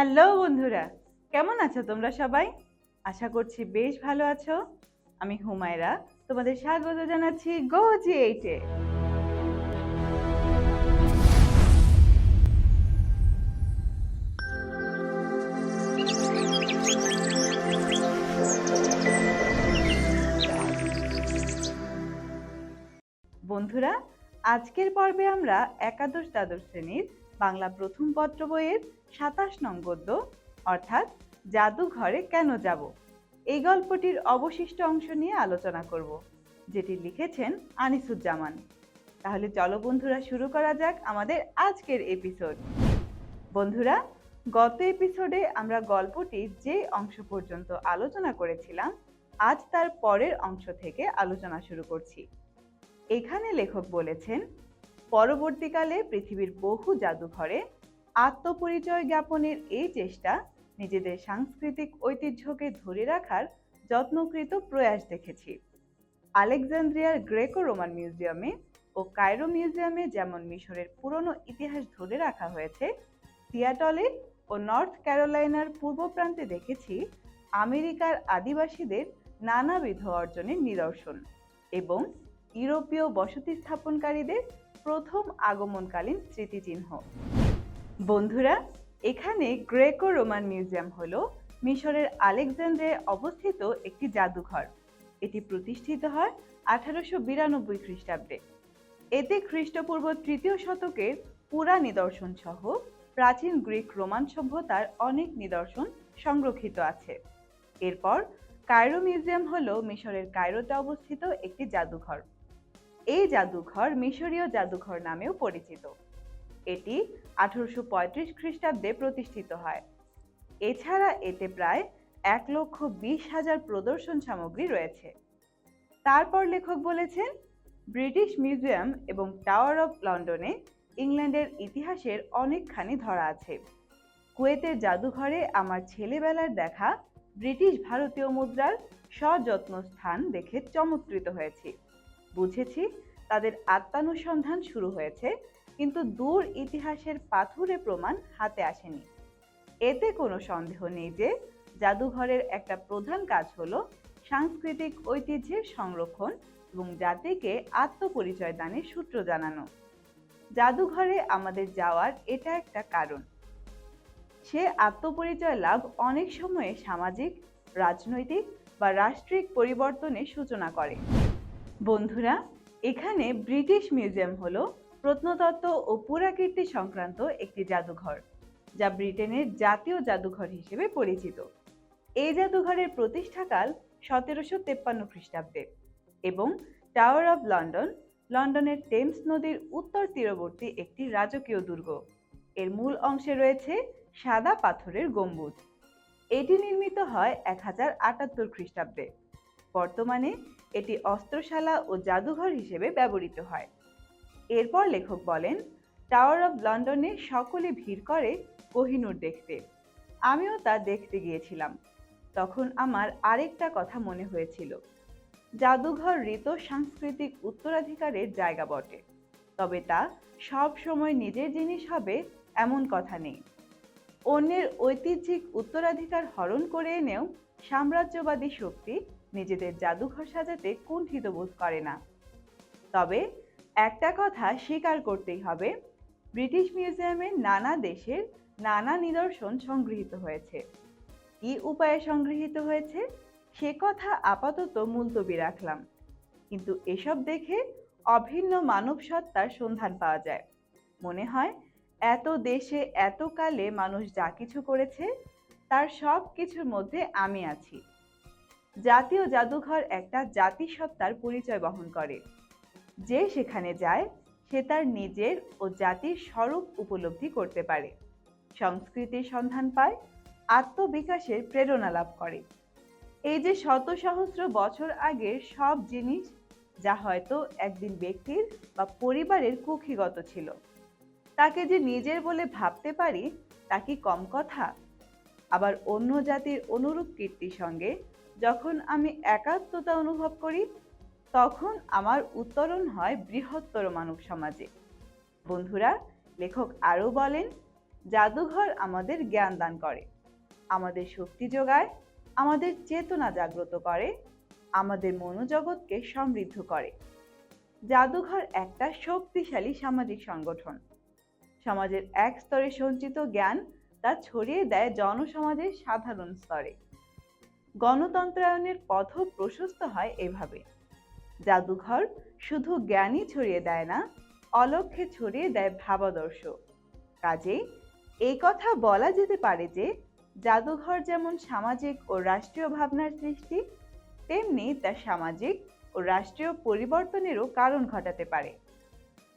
Hello বন্ধুরা, কেমন আছো তোমরা সবাই? আশা করছি বেশ ভালো আছো। আমি হুমায়রা, তোমাদের স্বাগত জানাচ্ছি গো জি এইটে বন্ধুরা, আজকের পর্বে আমরা একাদশ দ্বাদশ শ্রেণির বাংলা প্রথম পত্র বইয়ের সাতাশ নং গদ্য অর্থাৎ জাদুঘরে কেন যাব? এই গল্পটির অবশিষ্ট অংশ নিয়ে আলোচনা করব, যেটি লিখেছেন আনিসুজ্জামান। তাহলে চলো বন্ধুরা, শুরু করা যাক আমাদের আজকের এপিসোড। বন্ধুরা, গত এপিসোডে আমরা গল্পটির যে অংশ পর্যন্ত আলোচনা করেছিলাম, আজ তার পরের অংশ থেকে আলোচনা শুরু করছি। এখানে লেখক বলেছেন পরবর্তীকালে পৃথিবীর বহু জাদুঘরে আত্মপরিচয় জ্ঞাপনের এই চেষ্টা নিজেদের সাংস্কৃতিক ঐতিহ্যকে ধরে রাখার যত্নকৃত প্রয়াস দেখেছি। আলেকজান্দ্রিয়ার গ্রেকো রোমান মিউজিয়ামে ও কায়রো মিউজিয়ামে যেমন মিশরের পুরনো ইতিহাস ধরে রাখা হয়েছে, সিয়াটলে ও নর্থ ক্যারোলাইনার পূর্ব প্রান্তে দেখেছি আমেরিকার আদিবাসীদের নানাবিধ অর্জনের নিদর্শন এবং ইউরোপীয় বসতি স্থাপনকারীদের প্রথম আগমনকালীন স্মৃতিচিহ্ন। বন্ধুরা, এখানে গ্রেকো রোমান মিউজিয়াম হল মিশরের আলেকজান্ড্রে অবস্থিত একটি জাদুঘর। এটি প্রতিষ্ঠিত হয় আঠারোশো বিরানব্বই খ্রিস্টাব্দে। এতে খ্রিস্টপূর্ব তৃতীয় শতকের পুরা নিদর্শন সহ প্রাচীন গ্রিক রোমান সভ্যতার অনেক নিদর্শন সংরক্ষিত আছে। এরপর কায়রো মিউজিয়াম হলো মিশরের কায়রোতে অবস্থিত একটি জাদুঘর। এই জাদুঘর মিশরীয় জাদুঘর নামেও পরিচিত। এটি আঠারোশো পঁয়ত্রিশ খ্রিস্টাব্দে প্রতিষ্ঠিত হয়। এছাড়া এতে প্রায় এক লক্ষ বিশ হাজার প্রদর্শন সামগ্রী রয়েছে। তারপর লেখক বলেছেন, ব্রিটিশ মিউজিয়াম এবং টাওয়ার অফ লন্ডনে ইংল্যান্ডের ইতিহাসের অনেকখানি ধরা আছে। কুয়েতের জাদুঘরে আমার ছেলেবেলার দেখা ব্রিটিশ ভারতীয় মুদ্রার সযত্ন স্থান দেখে চমৎকৃত হয়েছি। বুঝেছি, তাদের আত্মানুসন্ধান শুরু হয়েছে, কিন্তু দূর ইতিহাসের পাথুরে প্রমাণ হাতে আসেনি। এতে কোনো সন্দেহ নেই যে, জাদুঘরের একটা প্রধান কাজ হল সাংস্কৃতিক ঐতিহ্যের সংরক্ষণ এবং জাতিকে আত্মপরিচয় দানের সূত্র জানানো। জাদুঘরে আমাদের যাওয়ার এটা একটা কারণ। সে আত্মপরিচয় লাভ অনেক সময়ে সামাজিক, রাজনৈতিক বা রাষ্ট্রিক পরিবর্তনের সূচনা করে। বন্ধুরা, এখানে ব্রিটিশ মিউজিয়াম হলো প্রত্নতত্ত্ব ও পুরাকীর্তি সংক্রান্ত একটি জাদুঘর, যা ব্রিটেনের জাতীয় জাদুঘর হিসেবে পরিচিত। এই জাদুঘরের প্রতিষ্ঠাকাল সতেরোশো তেপ্পান্ন খ্রিস্টাব্দে এবং টাওয়ার অব লন্ডন, লন্ডনের টেমস নদীর উত্তর তীরবর্তী একটি রাজকীয় দুর্গ। এর মূল অংশে রয়েছে সাদা পাথরের গম্বুজ। এটি নির্মিত হয় এক হাজার আটাত্তর খ্রিস্টাব্দে। বর্তমানে এটি অস্ত্রশালা ও জাদুঘর হিসেবে ব্যবহৃত হয়। এরপর লেখক বলেন টাওয়ার অব লন্ডনে সকলে ভিড় করে কোহিনুর দেখতে। আমিও তা দেখতে গিয়েছিলাম। তখন আমার আরেকটা কথা মনে হয়েছিল। জাদুঘর ঋত সাংস্কৃতিক উত্তরাধিকারের জায়গা বটে। তবে তা সব সময় নিজের জিনিস হবে এমন কথা নেই। অন্যের ঐতিহ্যিক উত্তরাধিকার হরণ করে এনেও সাম্রাজ্যবাদী শক্তি নিজেদের জাদুঘর সাজাতে কুণ্ঠিত বোধ করে না। তবে একটা কথা স্বীকার করতেই হবে, ব্রিটিশ মিউজিয়ামে নানা দেশের নানা নিদর্শন সংগৃহীত হয়েছে। কি উপায়ে সংগৃহীত হয়েছে? সে কথা আপাতত মুলতবি রাখলাম। কিন্তু এসব দেখে অভিন্ন মানব সত্তার সন্ধান পাওয়া যায়। মনে হয়, এত দেশে এত কালে মানুষ যা কিছু করেছে, তার সব কিছুর মধ্যে আমি আছি। জাতীয় জাদুঘর একটা জাতিসত্তার পরিচয় বহন করে। যে সেখানে যায়, সে তার নিজের ও জাতির স্বরূপ উপলব্ধি করতে পারে। সংস্কৃতির সন্ধান পায়, আত্মবিকাশের প্রেরণা লাভ করে। এই যে শত সহস্র বছর আগের সব জিনিস, যা হয়তো একদিন ব্যক্তির বা পরিবারের কুক্ষিগত ছিল, তাকে যে নিজের বলে ভাবতে পারি, তা কি কম কথা? আবার অন্য জাতির অনুরূপ কীর্তির সঙ্গে যখন আমি একাত্মতা অনুভব করি, তখন আমার উত্তরণ হয় বৃহত্তর মানব সমাজে। বন্ধুরা, লেখক আরও বলেন, জাদুঘর আমাদের জ্ঞান দান করে, আমাদের শক্তি যোগায়, আমাদের চেতনা জাগ্রত করে, আমাদের মনোজগৎকে সমৃদ্ধ করে। জাদুঘর একটা শক্তিশালী সামাজিক সংগঠন। সমাজের এক স্তরে সঞ্চিত জ্ঞান তা ছড়িয়ে দেয় জনসমাজের সাধারণ স্তরে। গণতন্ত্রায়নের পথ প্রশস্ত হয় এভাবে। জাদুঘর শুধু জ্ঞানই ছড়িয়ে দেয় না, অলক্ষ্যে ছড়িয়ে দেয় ভাবাদর্শ। কাজেই এই কথা বলা যেতে পারে যে, জাদুঘর যেমন সামাজিক ও রাষ্ট্রীয় ভাবনার সৃষ্টি, তেমনি তা সামাজিক ও রাষ্ট্রীয় পরিবর্তনেরও কারণ ঘটাতে পারে।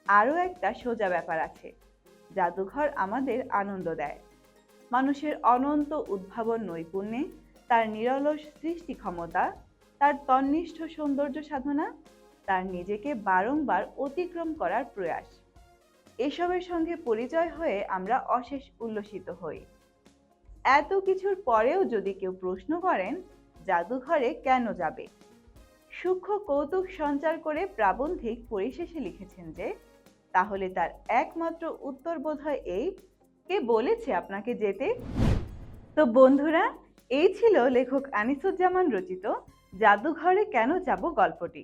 আরও একটা সোজা ব্যাপার আছে, জাদুঘর আমাদের আনন্দ দেয়। মানুষের অনন্ত উদ্ভাবন নৈপুণ্যে তার নিরলস সৃষ্টি ক্ষমতা তার তন্নিষ্ঠ সৌন্দর্য সাধনা, তার নিজেকে বারংবার অতিক্রম করার প্রয়াস। এসবের সঙ্গে পরিচয় হয়ে আমরা অশেষ উল্লসিত হই। এত কিছুর পরেও যদি কেউ প্রশ্ন করেন, জাদুঘরে কেন যাবে? সূক্ষ্ম কৌতুক সঞ্চার করে প্রাবন্ধিক পরিশেষে লিখেছেন যে, তাহলে তার একমাত্র উত্তর বোধ হয় এই, কে বলেছে আপনাকে যেতে? তো বন্ধুরা এই ছিল লেখক আনিসুজ্জামান রচিত জাদুঘরে কেন যাব গল্পটি?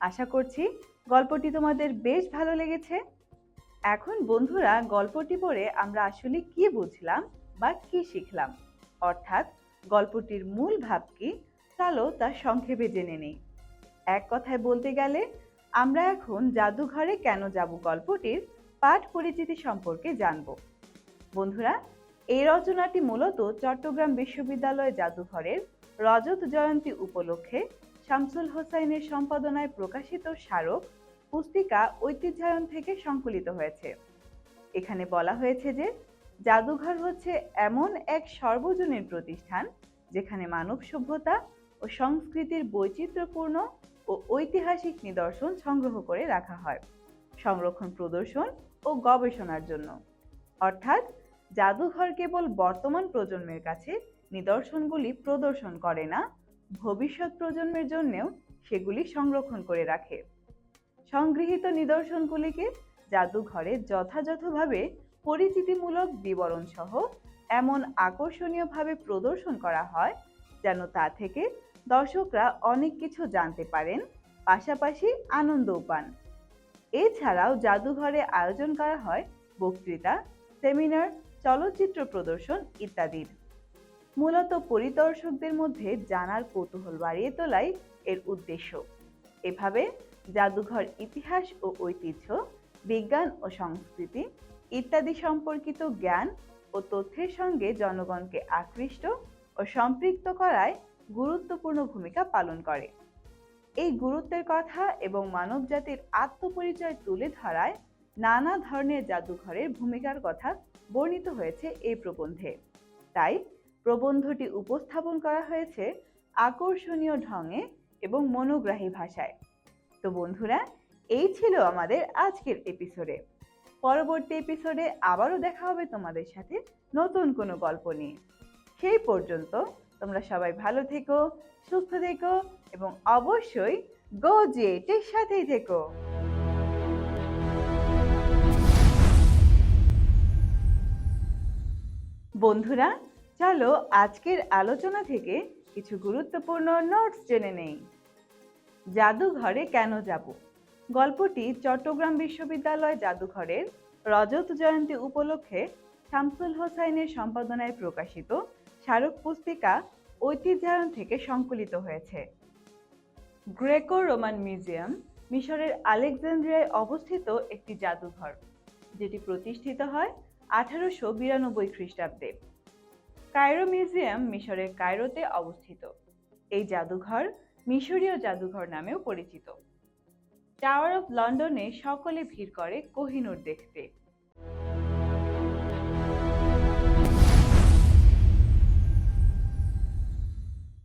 আশা করছি গল্পটি তোমাদের বেশ ভালো লেগেছে। এখন বন্ধুরা গল্পটি পড়ে আমরা আসলে কি বুঝলাম বা কি শিখলাম? অর্থাৎ গল্পটির মূল ভাব কি? চলো তা সংক্ষেপে জেনে নেই। এক কথায় বলতে গেলে, আমরা এখন জাদুঘরে কেন যাব গল্পটির পাঠ পরিচিতি সম্পর্কে জানব। বন্ধুরা এই রচনাটি মূলত চট্টগ্রাম বিশ্ববিদ্যালয় জাদুঘরের রজত জয়ন্তী উপলক্ষে শামসুল হোসাইনের সম্পাদনায় প্রকাশিত স্মারক পুস্তিকা ঐতিহ্যায়ন থেকে সংকলিত হয়েছে। এখানে বলা হয়েছে যে, জাদুঘর হচ্ছে এমন এক সর্বজনীন প্রতিষ্ঠান যেখানে মানব সভ্যতা ও সংস্কৃতির বৈচিত্র্যপূর্ণ ও ঐতিহাসিক নিদর্শন সংগ্রহ করে রাখা হয়। সংরক্ষণ, প্রদর্শন ও গবেষণার জন্য। অর্থাৎ জাদুঘর কেবল বর্তমান প্রজন্মের কাছে নিদর্শনগুলি প্রদর্শন করে না, ভবিষ্যৎ প্রজন্মের জন্যেও সেগুলি সংরক্ষণ করে রাখে। সংগৃহীত নিদর্শনগুলিকে জাদুঘরে যথাযথভাবে পরিচিতিমূলক বিবরণ সহ এমন আকর্ষণীয়ভাবে প্রদর্শন করা হয়, যেন তা থেকে দর্শকরা অনেক কিছু জানতে পারেন, পাশাপাশি আনন্দও পান। এছাড়াও জাদুঘরে আয়োজন করা হয় বক্তৃতা, সেমিনার চলচ্চিত্র প্রদর্শন ইত্যাদির। মূলত পরিদর্শকদের মধ্যে জানার কৌতূহল বাড়িয়ে তোলাই এর উদ্দেশ্য। এভাবে জাদুঘর ইতিহাস ও ঐতিহ্য, বিজ্ঞান ও সংস্কৃতি ইত্যাদি সম্পর্কিত জ্ঞান ও তথ্যের সঙ্গে জনগণকে আকৃষ্ট ও সম্পৃক্ত করায় গুরুত্বপূর্ণ ভূমিকা পালন করে। এই গুরুত্বের কথা এবং মানবজাতির আত্মপরিচয় তুলে ধরায় নানা ধরনের জাদুঘরের ভূমিকার কথা বর্ণিত হয়েছে এই প্রবন্ধে। তাই প্রবন্ধটি উপস্থাপন করা হয়েছে আকর্ষণীয় ঢঙে এবং মনোগ্রাহী ভাষায়। তো বন্ধুরা, এই ছিল আমাদের আজকের এপিসোডে পরবর্তী এপিসোডে আবারও দেখা হবে তোমাদের সাথে নতুন কোনো গল্প নিয়ে। সেই পর্যন্ত তোমরা সবাই ভালো থেকো, সুস্থ থেকো এবং অবশ্যই গো জেটের সাথেই থেকো। বন্ধুরা, চলো আজকের আলোচনা থেকে কিছু গুরুত্বপূর্ণ নোটস জেনে নেই। জাদুঘরে কেন যাব? গল্পটি চট্টগ্রাম বিশ্ববিদ্যালয় জাদুঘরের রজত জয়ন্তী উপলক্ষে শামসুল হোসাইনের সম্পাদনায় প্রকাশিত স্মারক পুস্তিকা ঐতিহ্যায়ন থেকে সংকলিত হয়েছে। গ্রেকো রোমান মিউজিয়াম মিশরের আলেকজান্দ্রিয়ায় অবস্থিত একটি জাদুঘর, যেটি প্রতিষ্ঠিত হয় আঠারোশো বিরানব্বই খ্রিস্টাব্দে। কায়রো মিউজিয়াম মিশরের কায়রোতে অবস্থিত। এই জাদুঘর মিশরীয় জাদুঘর নামেও পরিচিত। টাওয়ার অফ লন্ডনে সকলে ভিড় করে কোহিনুর দেখতে।